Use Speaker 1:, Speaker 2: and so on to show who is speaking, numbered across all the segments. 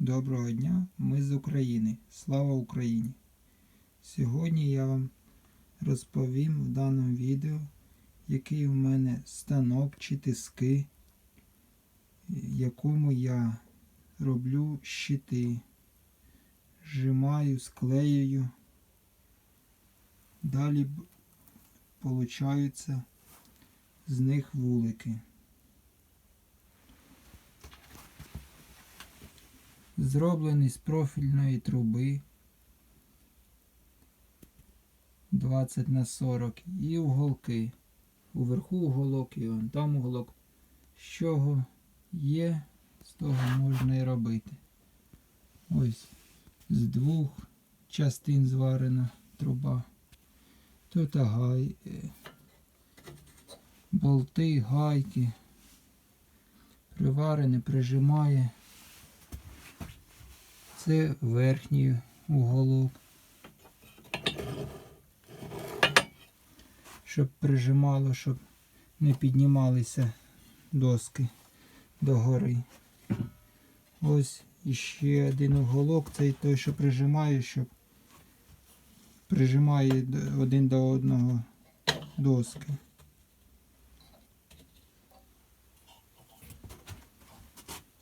Speaker 1: Доброго дня, ми з України. Слава Україні! Сьогодні я вам розповім в даному відео, який у мене станок чи тиски, якому я роблю щити, зжимаю, склеюю. Далі получаються з них вулики. Зроблений з профільної труби 20 на 40 і уголки. Уверху уголок і он там уголок. З чого є, з того можна і робити. Ось з двох частин зварена труба. Тут гай, е, болти, гайки. Приварене, прижимає. Це верхній уголок. Щоб прижимало, щоб не піднімалися доски догори. Ось іще один уголок, цей той, що прижимає, щоб прижимає один до одного доски.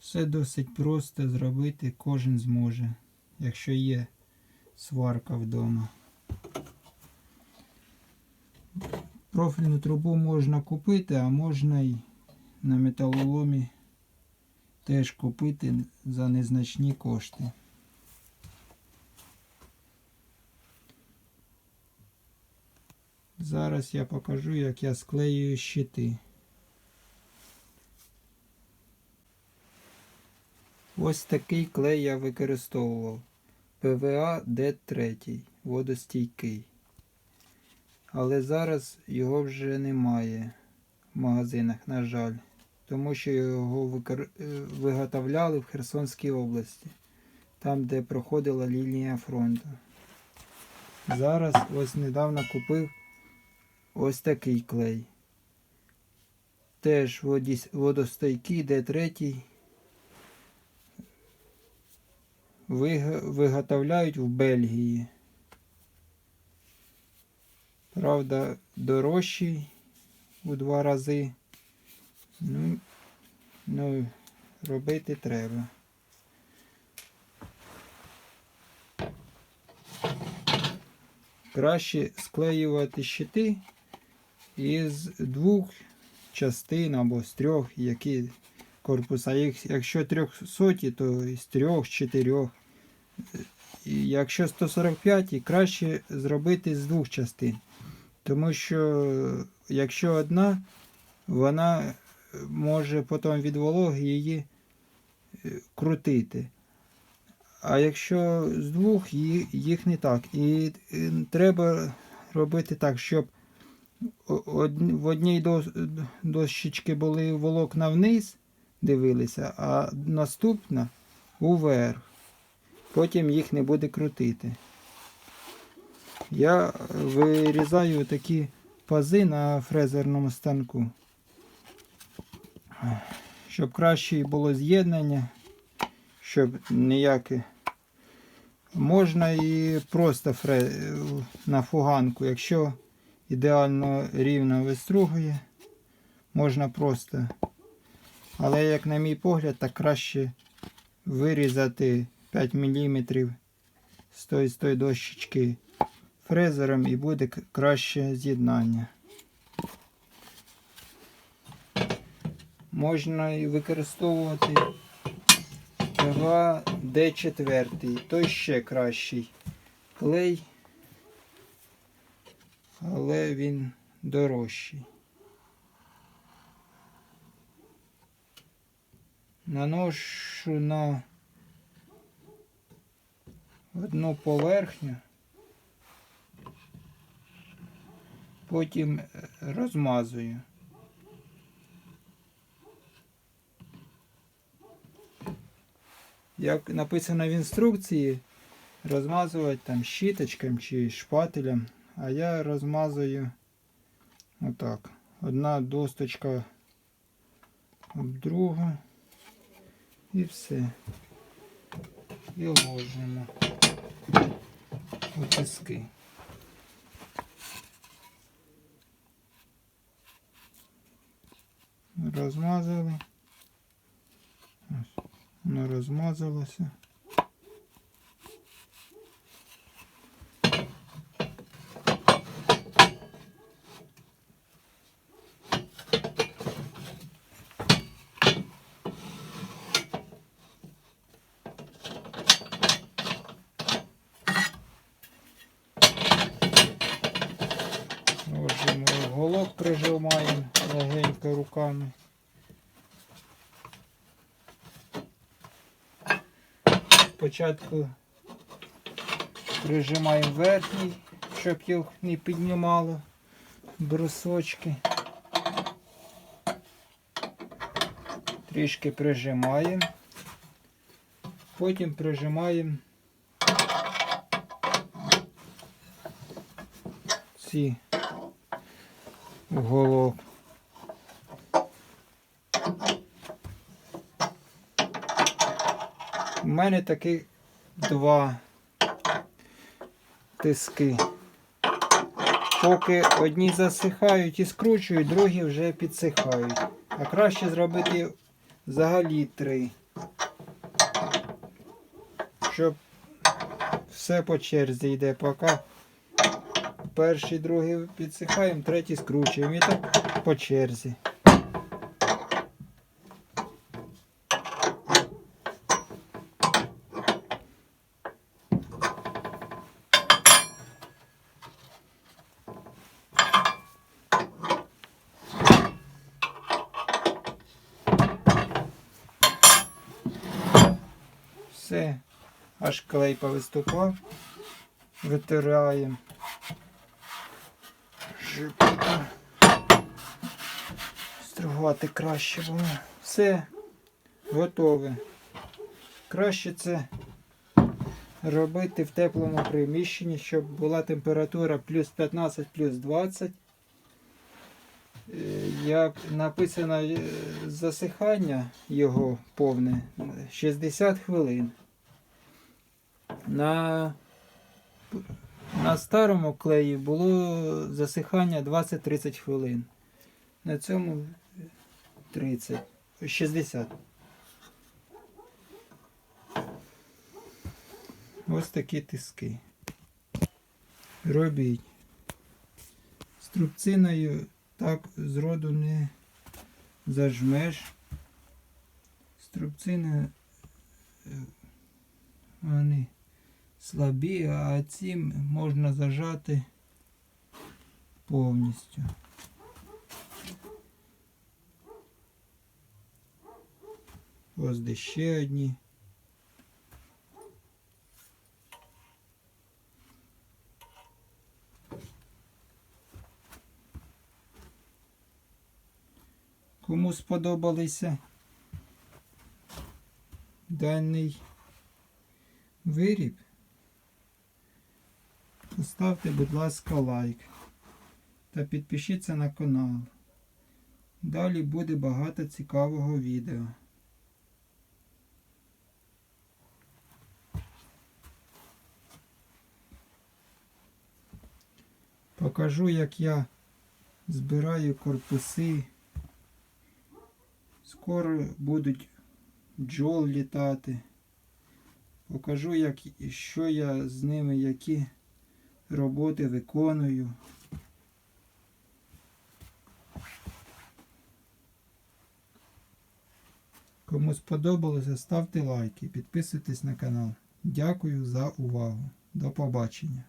Speaker 1: Все досить просто зробити, кожен зможе, якщо є сварка вдома. Профільну трубу можна купити, а можна й на металоломі теж купити за незначні кошти. Зараз я покажу, як я склеюю щити. Ось такий клей я використовував. ПВА Д3, водостійкий. Але зараз його вже немає в магазинах, на жаль. Тому що його викор... е, виготовляли в Херсонській області, там, де проходила лінія фронту. Зараз ось недавно купив ось такий клей. Теж водостійкий Д3. Виготовляють в Бельгії. Правда, дорожчий у два рази. Ну, ну робити треба. Краще склеювати щити із двох частин або з трьох, які корпуса. Їх- Якщо трьохсоті, то із трьох, з чотирьох. І якщо 145, краще зробити з двох частин. Тому що якщо одна, вона може потім від вологи її е, крутити. А якщо з двох, їх не так. І е, треба робити так, щоб в одній дощечці були волокна вниз, дивилися, а наступна уверх. Потім їх не буде крутити. Я вирізаю такі пази на фрезерному станку, щоб краще було з'єднання, щоб ніяке. Можна і просто фре... на фуганку, якщо ідеально рівно вистругує, можна просто. Але, як на мій погляд, так краще вирізати 5 мм з тої, з тої дощечки фрезером і буде краще з'єднання. Можна і використовувати ПВА Д4, той ще кращий клей, але він дорожчий. Наношу на одну поверхню, потім е, розмазую. Як написано в інструкції, розмазувати там щіточком чи шпателем, а я розмазую отак. Одна досточка об другу і все. і ложимо у тиски. Розмазали. Ось, воно розмазалося. Ложимо в голок, прижимаємо легенько руками. Спочатку прижимаємо верхній, щоб їх не піднімало брусочки. Трішки прижимаємо. Потім прижимаємо ці уголок. У мене таких два тиски. Поки одні засихають і скручують, другі вже підсихають. А краще зробити взагалі три. Щоб все по черзі йде, поки перший, другий підсихаємо, третій скручуємо і так по черзі. Все, аж клей повиступав. Витираємо. Щоб стругати краще було. Все готове. Краще це робити в теплому приміщенні, щоб була температура плюс 15, плюс 20. Е, Як написано е, засихання його повне 60 хвилин. На, на старому клеї було засихання 20-30 хвилин. На цьому 30, 60. Ось такі тиски. Робіть. Струбциною так зроду не зажмеш. Струбцини е, вони слабі, а цим можна зажати повністю. Ось де ще одні. Кому сподобалися даний виріб, поставте, будь ласка, лайк та підпишіться на канал. Далі буде багато цікавого відео. Покажу, як я збираю корпуси. Скоро будуть бджол літати. Покажу, як, що я з ними, які роботи виконую. Кому сподобалося, ставте лайки, підписуйтесь на канал. Дякую за увагу. До побачення.